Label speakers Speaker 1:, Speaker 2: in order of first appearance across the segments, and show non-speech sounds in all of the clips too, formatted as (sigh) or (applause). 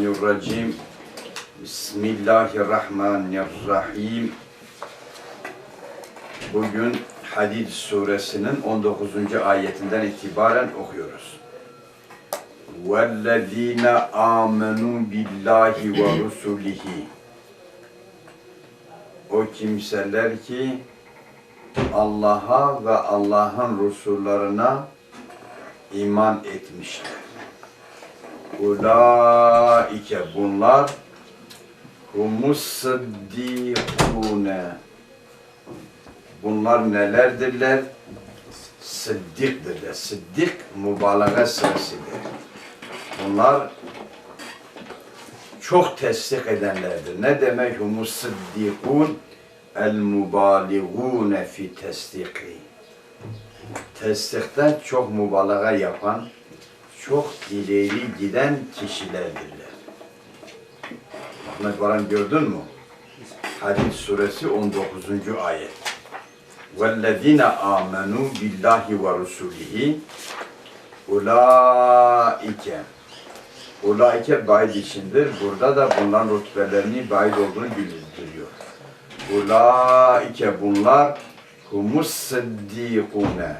Speaker 1: Mineşşeytanirracim. Bismillahirrahmanirrahim. Bugün Hadid suresinin 19. ayetinden itibaren okuyoruz. وَالَّذ۪ينَ آمَنُوا بِاللّٰهِ وَرُسُلِهِ O kimseler ki Allah'a ve Allah'ın Resullarına iman etmişler. Ulaike bunlar humus sıddikune. Bunlar nelerdirler? Sıddıkdırlar. Sıddık mübalağa sırasıdır. Bunlar çok tesdik edenlerdir. Ne demek humus sıddikun? El mubaligune fi tesdiki. Tesdikte çok mübalağa yapan, çok ileri giden kişilerdirler. Ahmet Baran gördün mü? Hadid suresi 19. ayet. وَالَّذ۪ينَ آمَنُوا بِاللّٰهِ وَرُسُولِهِ Ulaike Ulaike baid içindir. Burada da bunların rütbelerinin baid olduğunu bildiriyor. Ulaike bunlar humus sıddikune.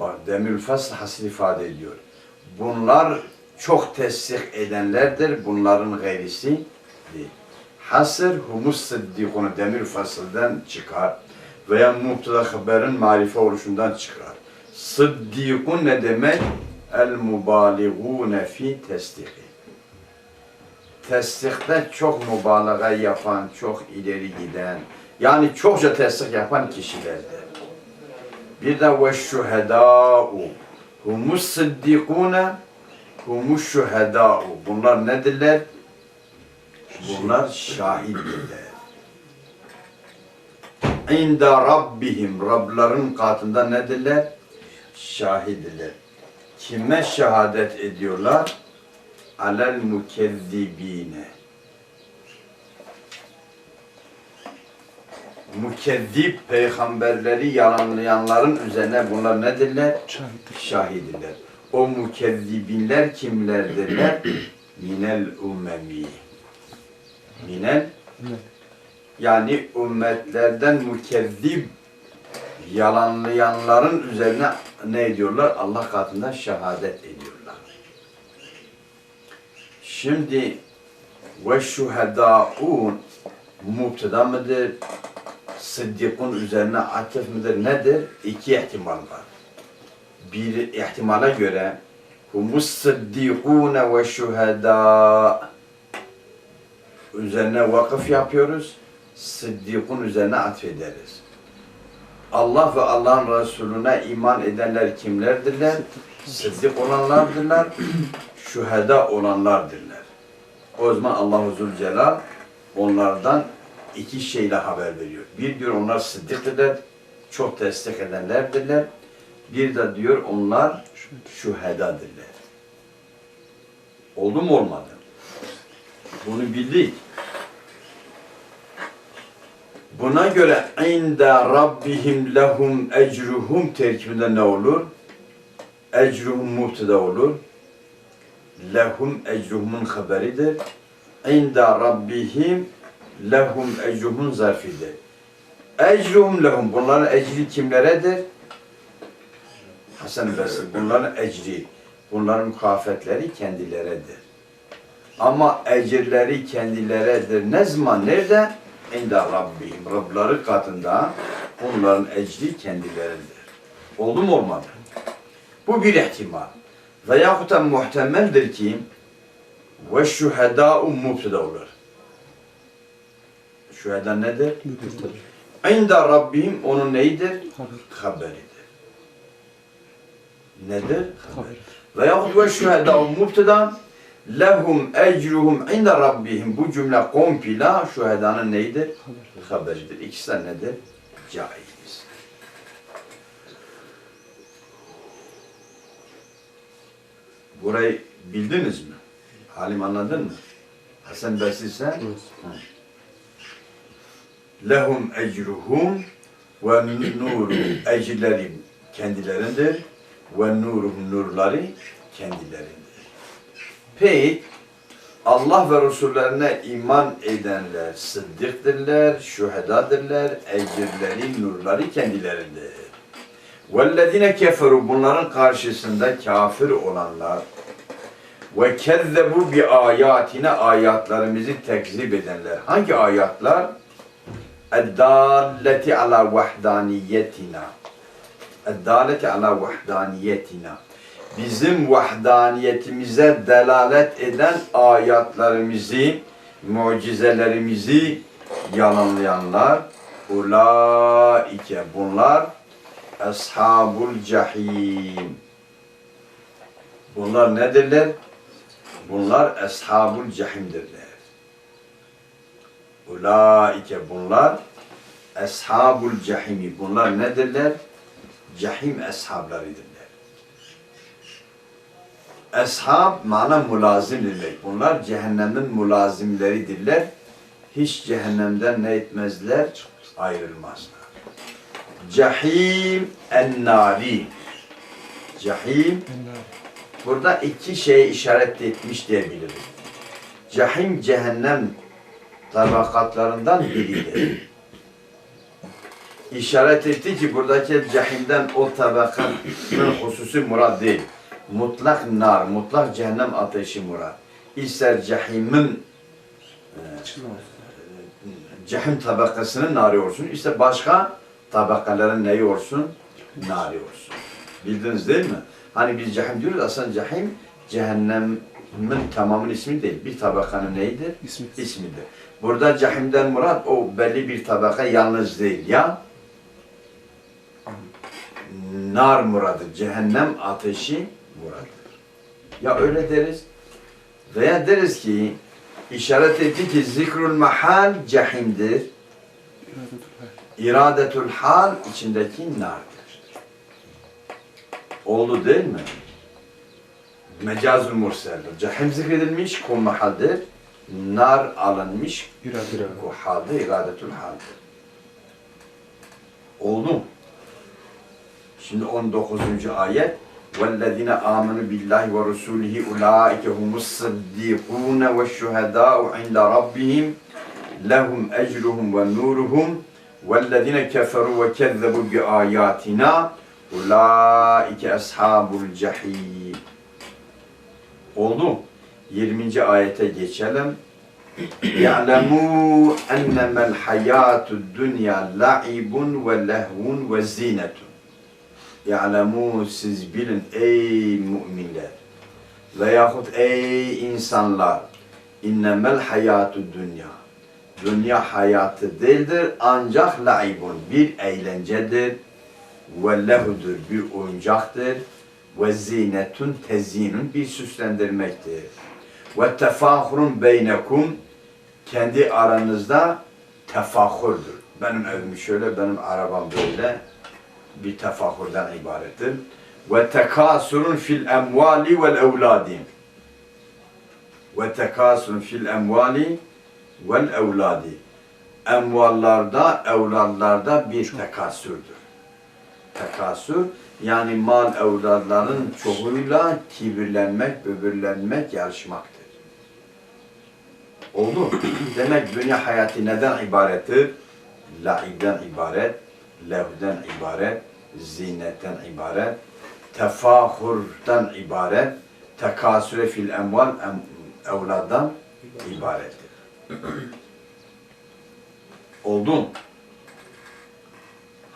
Speaker 1: Bak demir fasl hasıl ifade ediyor. Bunlar çok tesdik edenlerdir. Bunların gayrisi değil. Hasır humus sıddikune demir fasldan çıkar. Veya muhtada haberin marife oluşundan çıkar. Sıddikun ne demek? El mubaligune fi tesdiki. Tesdikte çok mübalağa yapan, çok ileri giden, yani çokça tesdik yapan kişilerdir. Bir de ve şuhedâ'u. Humus sıddikûne humus şuhedâ'u. Bunlar nedirler? Bunlar şahitdirler. İnda rabbihim. Rabların katında nedirler? Şahidirler. Kime şehadet ediyorlar? Alel mukezzibine. Mukezzib peygamberleri yalanlayanların üzerine bunlar nedirler? Şahidirler. O mukezzibinler kimlerdirler? (clears throat) Minel ummemi. Minel yani ümmetlerden mukezzib yalanlayanların üzerine ne ediyorlar? Allah katında şehadet ediyorlar. Şimdi ve şuhedâun mubteda mıdır? Sıddikun üzerine atıf mıdır? Nedir? İki ihtimal var. Bir ihtimala göre humus sıddikûne ve şuhedâ üzerine vakıf yapıyoruz. Sıddikun üzerine atfederiz. Allah ve Allah'ın Resulüne iman edenler kimlerdirler? Sıddık olanlardırlar, şüheda olanlardırlar. O zaman Allah-u Zülcelal onlardan iki şeyle haber veriyor. Bir diyor onlar sıddıktırlar, çok destek edenlerdirler. Bir de diyor onlar şühedadırlar. Oldu mu olmadı? Bunu bildik. Buna göre inda rabbihim lehum ecruhum terkibinde ne olur? Ecruhum muhteda olur. Lehum ecruhumun haberidir. İnda rabbihim lehum ecruhumun zarfidir. Ecruhum lehum. Bunların ecri kimleredir? Hasan Basri. Bunların ecri. Bunların mukafetleri kendileredir. Ama ecirleri kendileredir. Ne zaman? Nerede? İnda Rabbihim. Rabları katında onların ecri kendileridir. Oldu mu olmadı? Bu bir ihtimal. Veyahut da muhtemeldir ki ve şühedâ'u olur. Şüheda nedir? İnda Rabbihim onun neyidir? Haberidir. Nedir? Haber. Veyahut ve şühedâ'u mubteda lehum ecruhum inde rabbihim bu cümle kompila şuhedanın neydir? Haberidir. İkisi de nedir? Caiz. Burayı bildiniz mi? Halim anladın mı? Hasan Basri sen? Hı Lehum ecruhum ve nuru ecirleri kendilerindir ve nuruhum nurları kendilerindir. Peki Allah ve Resullerine iman edenler sıddıktırlar, şühedadırlar, ecirleri, nurları kendilerindedir. وَالَّذِينَ كَفَرُوا Bunların karşısında kafir olanlar ve kezzebu bi ayatine ayatlarımızı tekzip edenler. Hangi ayatlar? Eddalleti ala vahdaniyetina. Eddalleti ala vahdaniyetina. Bizim vahdaniyetimize delalet eden ayatlarımızı, mucizelerimizi yalanlayanlar, ulaike bunlar ashabul cahim. Bunlar nedirler? Bunlar ashabul cahimdirler. Ulaike bunlar ashabul cahimi. Bunlar nedirler? Cahim ashablarıdırlar. Ashab mana mulazim demek. Bunlar cehennemin mulazimleridirler. Hiç cehennemden ne etmezler? Ayrılmazlar. Cahim en-nari. Cahim Burada iki şeye işaret etmiş diyebiliriz. Cahim cehennem tabakatlarından biridir. İşaret etti ki buradaki cahimden o tabakatın hususi murad değil. Mutlak nar, mutlak cehennem ateşi murad. İster cahimin e, cahim tabakasının nari olsun, işte başka tabakaların neyi olsun? Nari olsun. Bildiniz değil mi? Hani biz cehim diyoruz aslında cehim cehennemin tamamının ismi değil. Bir tabakanın neyidir?
Speaker 2: İsmi.
Speaker 1: İsmidir. Burada cehimden murat o belli bir tabaka yalnız değil ya. Nar muradır. Cehennem ateşi muradır. Ya öyle deriz veya deriz ki işaret etti ki zikrul mahal cehimdir. İradetül hal içindeki nardır. Oldu değil mi? Mecazül murseldir. Cehim zikredilmiş, kul mahaldir. Nar alınmış,
Speaker 2: İrade.
Speaker 1: bu halde iradetül haldir. Oldu. Şimdi 19. ayet وَالَّذِينَ آمَنُوا بِاللّٰهِ وَرُسُولِهِ اُولَٰئِكَ هُمُ الصَّدِّيقُونَ وَالشُّهَدَاءُ عِنْدَ رَبِّهِمْ لَهُمْ أَجْرُهُمْ وَنُورُهُمْ وَالَّذِينَ كَفَرُوا وَكَذَّبُوا بِآيَاتِنَا اُولَٰئِكَ أَصْحَابُ الْجَحِيمِ Oldu. 20. ayete geçelim. يَعْلَمُوا أَنَّمَا الْحَيَاةُ الدُّنْيَا لَعِبٌ وَلَهْوٌ وَزِينَةٌ Ya'lemu siz bilin ey müminler veyahut ey insanlar innemel hayatu dünya dünya hayatı değildir ancak laibun bir eğlencedir ve lehudur bir oyuncaktır ve zinetun tezinun bir süslendirmektir ve tefahurun beynekum kendi aranızda tefahurdur. Benim evim şöyle, benim arabam böyle bir tefahurdan ibarettir. Ve tekasurun fil emvali vel evladi. Ve tekasurun fil emvali vel evladi. Emvallarda, evladlarda bir tekasürdür. Tekasür, yani mal evladların çoğuyla kibirlenmek, böbürlenmek, yarışmaktır. Oldu. (clears throat) Demek dünya hayatı neden ibarettir? Laibden ibaret, levden ibaret, zinetten ibaret, tefahurdan ibaret, tekasüre fil emval em, evladdan ibarettir. (clears throat) Oldu.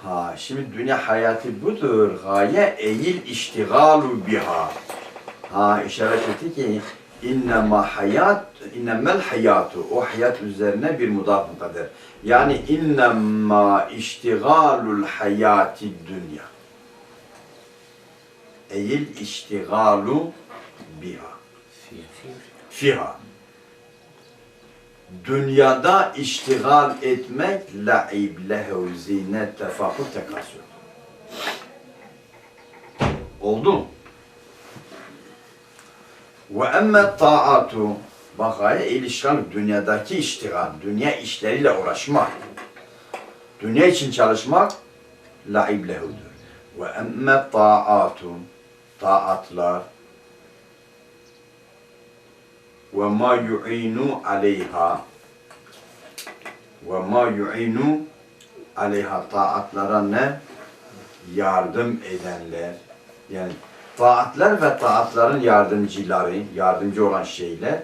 Speaker 1: Ha, şimdi dünya hayatı budur. Gaye eğil iştigalu biha. Ha, işaret etti ki innema hayat, innemel hayatu. O hayat üzerine bir mudaf mukadder. Yani innema iştigalul hayati dünya. Eğil iştigalu biha. Fiha. Dünyada iştigal etmek laib, lehev, zinet, tefahur, tekasür. Oldu. Ve emme taatu bakaya ilişkan dünyadaki iştigal, dünya işleriyle uğraşmak. Dünya için çalışmak laib lehudur. Ve emme taatu taatlar ve ma yu'inu aleyha ve ma yu'inu aleyha taatlara ne? Yardım edenler. Yani taatlar ve taatların yardımcıları, yardımcı olan şeyler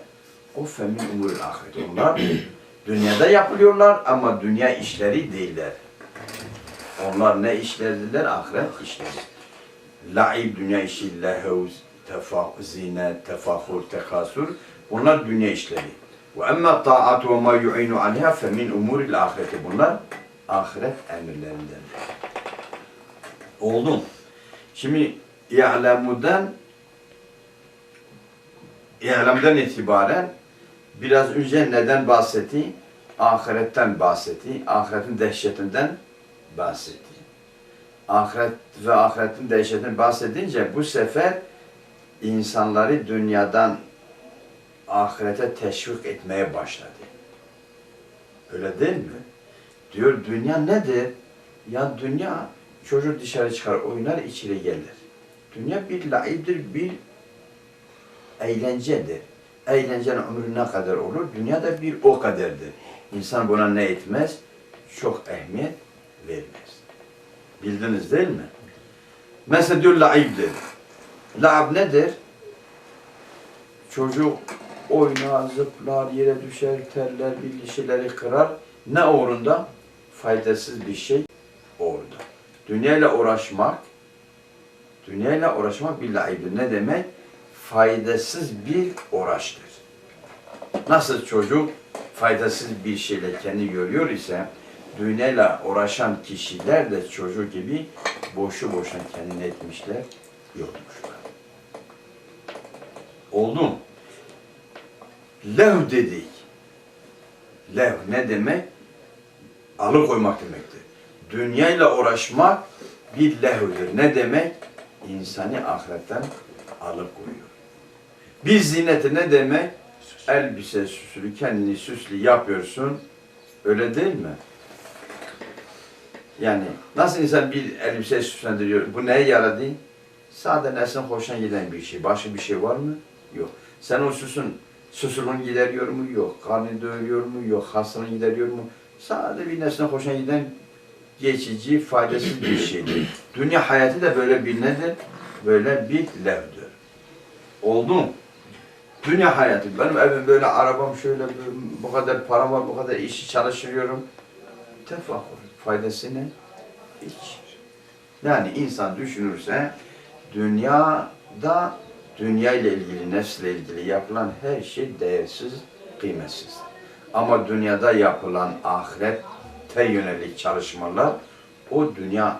Speaker 1: o femin umurul ahiret. Onlar (clears throat) dünyada yapılıyorlar ama dünya işleri değiller. Onlar ne işlerdiler? Ahiret işleri. Laib dünya işi, lehevz, tefa, zine, tefahur, tekasur. Bunlar dünya işleri. Ve emma taat ve ma yu'inu aleyha fe min umuril. Bunlar ahiret emirlerinden. Oldu. Şimdi i'lemudan i'lemden itibaren biraz önce neden bahsetti? Ahiretten bahsetti. Ahiretin dehşetinden bahsetti. Ahiret ve ahiretin dehşetinden bahsedince bu sefer insanları dünyadan ahirete teşvik etmeye başladı. Öyle değil mi? Diyor dünya nedir? Ya dünya çocuk dışarı çıkar, oynar, içeri gelir. Dünya bir laibdir, bir eğlencedir. Eğlencenin ömrü ne kadar olur? Dünya da bir o kadardır. İnsan buna ne etmez? Çok ehemmiyet vermez. Bildiniz değil mi? Mesela diyor laibdir. Laib nedir? Çocuk oynar, zıplar, yere düşer, terler, bir şeyleri kırar. Ne uğrunda? Faydasız bir şey uğrunda. Dünyayla uğraşmak, dünyayla uğraşmak bir laibdir. Ne demek? Faydasız bir uğraştır. Nasıl çocuk faydasız bir şeyle kendi görüyor ise dünyayla uğraşan kişiler de çocuk gibi boşu boşuna kendini etmişler, yormuşlar. Oldu mu? Lev dedik. Lev ne demek? Alıkoymak demektir. Dünyayla uğraşmak bir lehvdir. Ne demek? İnsanı ahiretten alıkoyuyor. Bir ziyneti ne demek? Elbise süslü, kendini süslü yapıyorsun. Öyle değil mi? Yani nasıl insan bir elbise süslendiriyor? Bu neye yaradı? Sade nesin hoşuna giden bir şey. Başka bir şey var mı? Yok. Sen o süsün, süsünün gideriyor mu? Yok. Karnını doyuruyor mu? Yok. Hastalığını gideriyor mu? Sade bir nesne hoşuna giden geçici, faydasız bir şeydir. Dünya hayatı da böyle bir nedir? Böyle bir levdir. Oldu mu? Dünya hayatı. Benim evim böyle, arabam şöyle, bu kadar param var, bu kadar işi çalıştırıyorum. Tefahür. Faydası ne? Hiç. Yani insan düşünürse dünyada dünya ile ilgili, nefsle ilgili yapılan her şey değersiz, kıymetsiz. Ama dünyada yapılan ahirete yönelik çalışmalar o dünya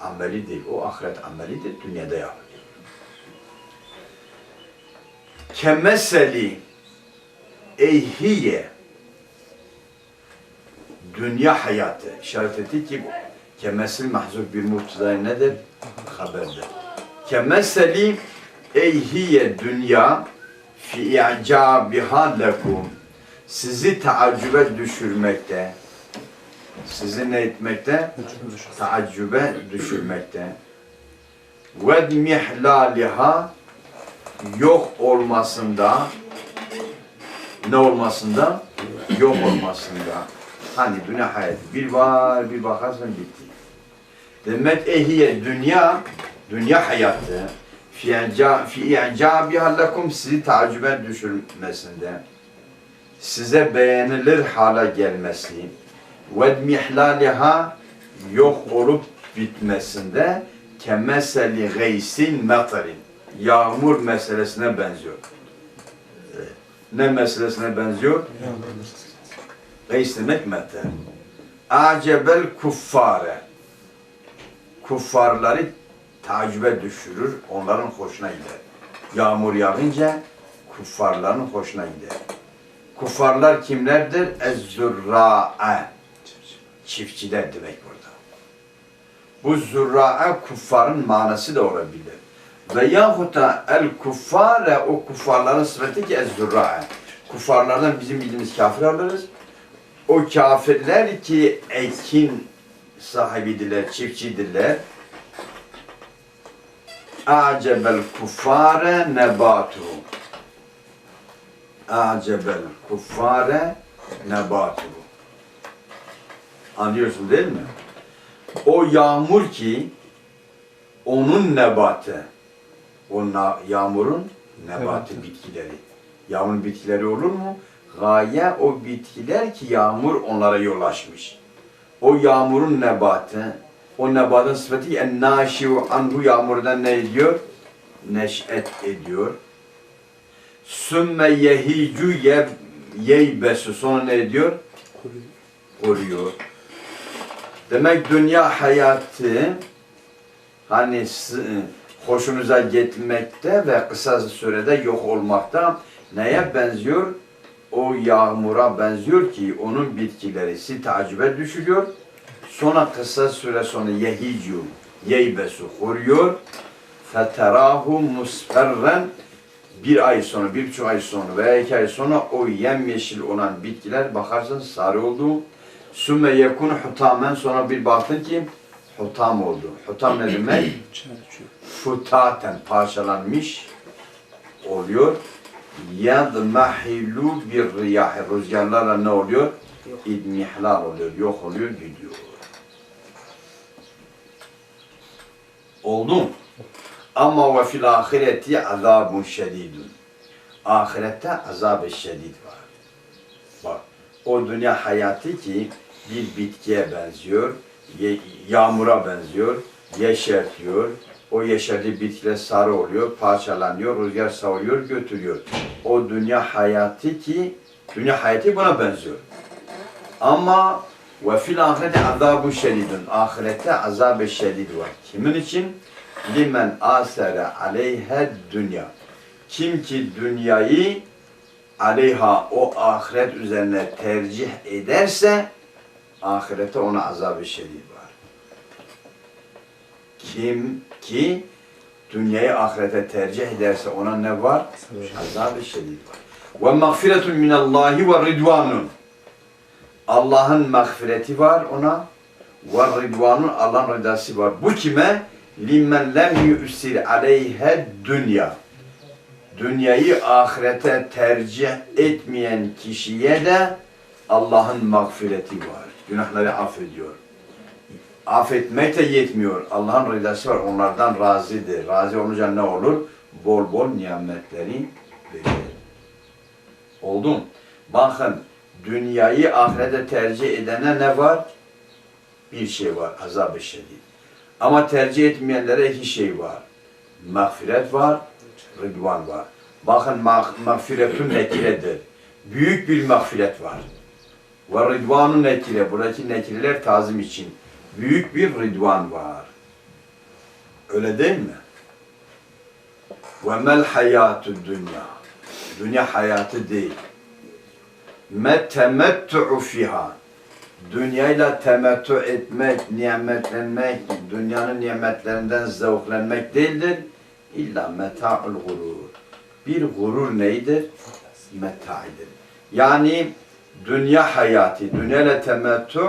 Speaker 1: ameli değil, o ahiret amelidir, dünyada yapılıyor. Kemeseli eyhiye dünya hayatı işaret etti ki kemesil mahzuf bir muhtedai nedir? Haberdir. Kemeseli eyhiye dünya fi i'cabiha lekum sizi taaccübe düşürmekte sizi ne etmekte? Taaccübe düşürmekte. Ve mihlaliha yok olmasında ne olmasında? Yok olmasında. Hani dünya hayatı bir var bir bakarsın bitti. Demek ehiye dünya dünya hayatı fi i'ca- fi i'cabiha lekum sizi tacübe düşürmesinde size beğenilir hale gelmesi ve mihlaliha yok olup bitmesinde kemeseli gaysin matarin yağmur meselesine benziyor. Ne meselesine benziyor? Gays demek meter. Acebel kuffare. Kuffarları tacübe düşürür, onların hoşuna gider. Yağmur yağınca kuffarların hoşuna gider. Kuffarlar kimlerdir? Ez-zurra'a. Çiftçiler demek burada. Bu zurra'a kuffarın manası da olabilir. Ve yahut da el kuffare o kuffarların sıfatı ki ez-zurra'a. Kuffarlardan bizim bildiğimiz kafir alırız. O kafirler ki ekin sahibidirler, çiftçidirler. Acebel kuffare nebatu. a'cebel kuffare nebatuhu. Anlıyorsun değil mi? O yağmur ki onun nebatı, o yağmurun nebatı bitkileri. Yağmurun bitkileri olur mu? Gaye o bitkiler ki yağmur onlara yol açmış. O yağmurun nebatı, o nebatın sıfatı en naşiu anhu yağmurdan ne ediyor? Neş'et ediyor. Sümme yehicu ye, yeybesu sonra ne ediyor? Koruyor. Demek dünya hayatı hani hoşunuza gitmekte ve kısa sürede yok olmakta neye benziyor? O yağmura benziyor ki onun bitkileri si tacibe düşürüyor. Sonra kısa süre sonra yehicu, yeybesu kuruyor. Feterahu musferren bir ay sonra, bir buçuk ay sonra veya iki ay sonra o yemyeşil olan bitkiler bakarsın sarı oldu. Sümme yekun hutamen sonra bir baktın ki hutam oldu. Hutam ne demek? (clears throat) Futaten parçalanmış oluyor. Yadmahilu bir riyah. Rüzgarlarla ne oluyor? İdmihlal oluyor, yok oluyor, gidiyor. Oldu mu? Ama ve fil ahireti azabun şedidun. Ahirette azab-ı şedid var. Bak, o dünya hayatı ki bir bitkiye benziyor, yağmura benziyor, yeşertiyor. O yeşerdiği bitkiler sarı oluyor, parçalanıyor, rüzgar savuruyor, götürüyor. O dünya hayatı ki, dünya hayatı buna benziyor. Ama ve fil ahireti azabun şedidun. Ahirette azab-ı şedid var. Kimin için? Limen asere aleyhe dünya. Kim ki dünyayı aleyha o ahiret üzerine tercih ederse ahirete ona azab-ı şedid var. Kim ki dünyayı ahirete tercih ederse ona ne var? Azab-ı şedid var. Ve mağfiretun minallahi ve ridvanun. Allah'ın mağfireti var ona. Ve ridvanun Allah'ın rızası var. Bu kime? Limen lem yu'sir aleyhe dünya. Dünyayı ahirete tercih etmeyen kişiye de Allah'ın mağfireti var. Günahları affediyor. Affetmek de yetmiyor. Allah'ın rızası var. Onlardan razıdır. Razı olunca ne olur? Bol bol nimetleri verir. Oldu mu? Bakın dünyayı ahirete tercih edene ne var? Bir şey var, azab-ı şedid. Ama tercih etmeyenlere iki şey var. Mağfiret var, rıdvan var. Bakın mağ mağfiretun nekiredir. Büyük bir mağfiret var. Ve rıdvanun nekire. Buradaki nekireler tazim için. Büyük bir rıdvan var. Öyle değil mi? Ve mel hayatü dünya. Dünya hayatı değil me temettu'u fiha. Dünyayla temettü etmek, nimetlenmek, dünyanın nimetlerinden zevklenmek değildir. İlla meta'ul gurur. Bir gurur neydir? Metaidir. Yani dünya hayatı, dünyayla temettü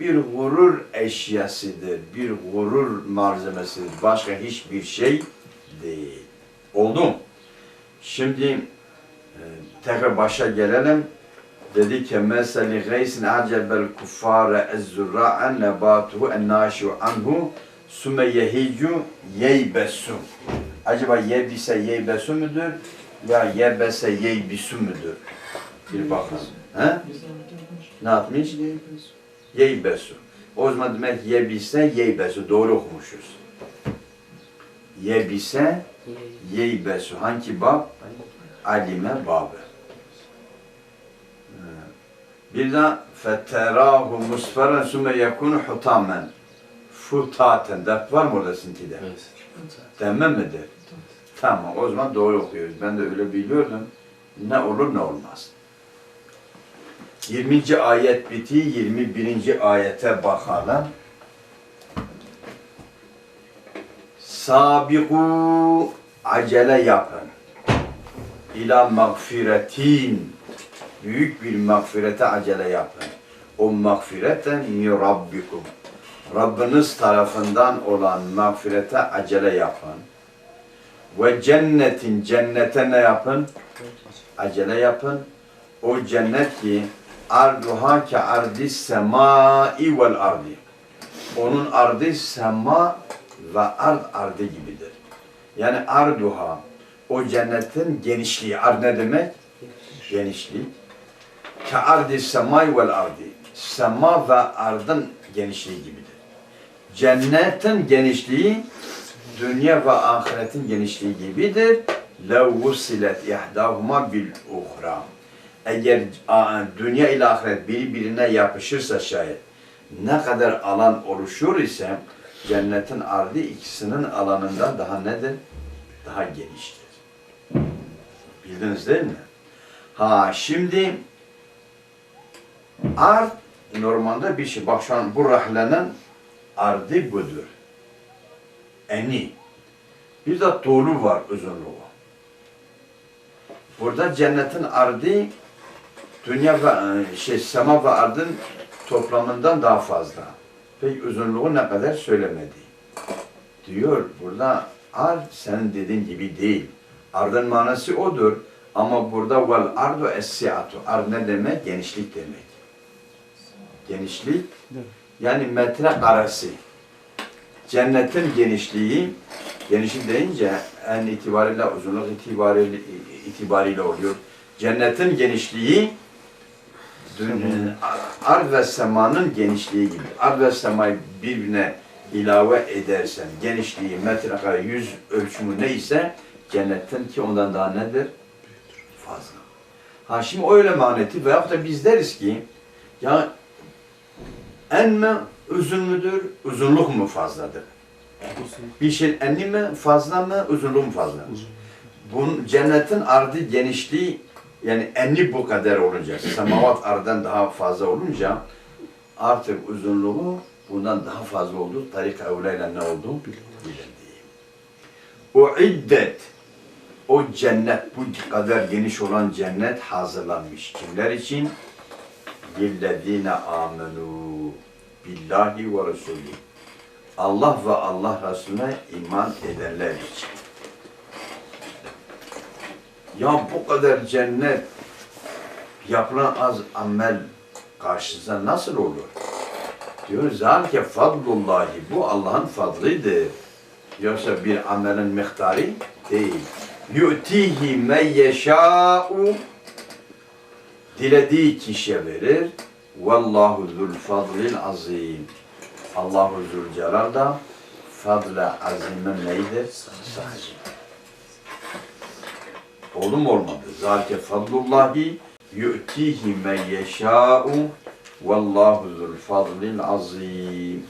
Speaker 1: bir gurur eşyasıdır, bir gurur malzemesidir. Başka hiçbir şey değil. Oldu mu? Şimdi e, tekrar başa gelelim. Dedi ki meseli gaysin acebel kuffare ezzurra'en nebatuhu en naşu anhu sümme yehicu yeybesu. Acaba yebise yeybesu müdür? Ya yebese yeybisu müdür? Bir bakalım. He? Ne yapmış? Yeybesu. O zaman demek yebise yeybesu. Doğru okumuşuz. Yebise yeybesu. Hangi bab? Alime babı. Bir de feterahu musferen sümme yekunu hutamen. Futaten. Dert var mı orada sizinkide? Demme midir? Tamam o zaman doğru okuyoruz. Ben de öyle biliyordum. Ne olur ne olmaz. 20. ayet biti, 21. ayete bakalım. Sabiku acele yapın. İla mağfiretin büyük bir mağfirete acele yapın. O mağfireten mi rabbikum. Rabbiniz tarafından olan mağfirete acele yapın. Ve cennetin cennete ne yapın? acele yapın. O cennet ki arduha ke ardi semai vel ardi. Onun ardı sema ve ard ardı gibidir. Yani arduha o cennetin genişliği. Ard ne demek? Genişlik. Ke ardi semai vel ardi. Sema ve ardın genişliği gibidir. Cennetin genişliği dünya ve ahiretin genişliği gibidir. لَوْ وُسِلَتْ اِحْدَاهُمَا بِالْاُخْرَى Eğer a, dünya ile ahiret birbirine yapışırsa şayet ne kadar alan oluşur ise cennetin ardı ikisinin alanından daha nedir? Daha geniştir. Bildiniz değil mi? Ha şimdi ard normalde bir şey. Bak şu an bu rahlenin ardı budur. Eni. Bir de dolu var uzunluğu. Burada cennetin ardı dünya ve e, şey sema ve ardın toplamından daha fazla. Peki uzunluğu ne kadar söylemedi. Diyor burada ard senin dediğin gibi değil. Ardın manası odur. Ama burada vel ardu es-si'atu. Ard ne demek? Genişlik demek. Genişlik yani metre karesi. Cennetin genişliği genişlik deyince en itibariyle uzunluk itibariyle, itibariyle oluyor. Cennetin genişliği dün, ar ve semanın genişliği gibi. Ar ve semayı birbirine ilave edersen genişliği metrekare yüz ölçümü neyse cennetin ki ondan daha nedir? Fazla. Ha şimdi öyle maneti veyahut da biz deriz ki ya en mi uzun mudur, uzunluk mu fazladır? Bir şey enli mi fazla mı, uzunluğu mu fazla? Bunun cennetin ardı genişliği yani enli bu kadar olunca, semavat ardan daha fazla olunca artık uzunluğu bundan daha fazla oldu. Tarik evleyle ne oldu? Bilindiği. O iddet, o cennet, bu kadar geniş olan cennet hazırlanmış. Kimler için? Lillezine amenu billahi ve Resulü. Allah ve Allah Resulüne iman edenler için. Ya bu kadar cennet yapılan az amel karşısında nasıl olur? Diyor zalike fadlullahi bu Allah'ın fadlidir. Yoksa bir amelin miktarı değil. Yu'tihi men yeşâ'u dilediği kişiye verir. Vallahu zul fadlil azim. Allahu Zülcelal da fadle azimin neydir? Sahibi. Oldu olmadı? Zalike fadlullahi yu'tihi men yeşâ'u vallahu zul fadlil azim.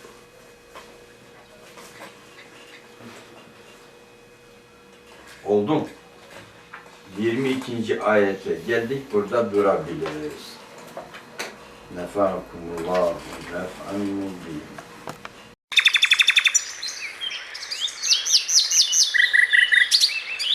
Speaker 1: Oldu mu? 22. ayete geldik. Burada durabiliriz. Nefakumullah nef'an mubin.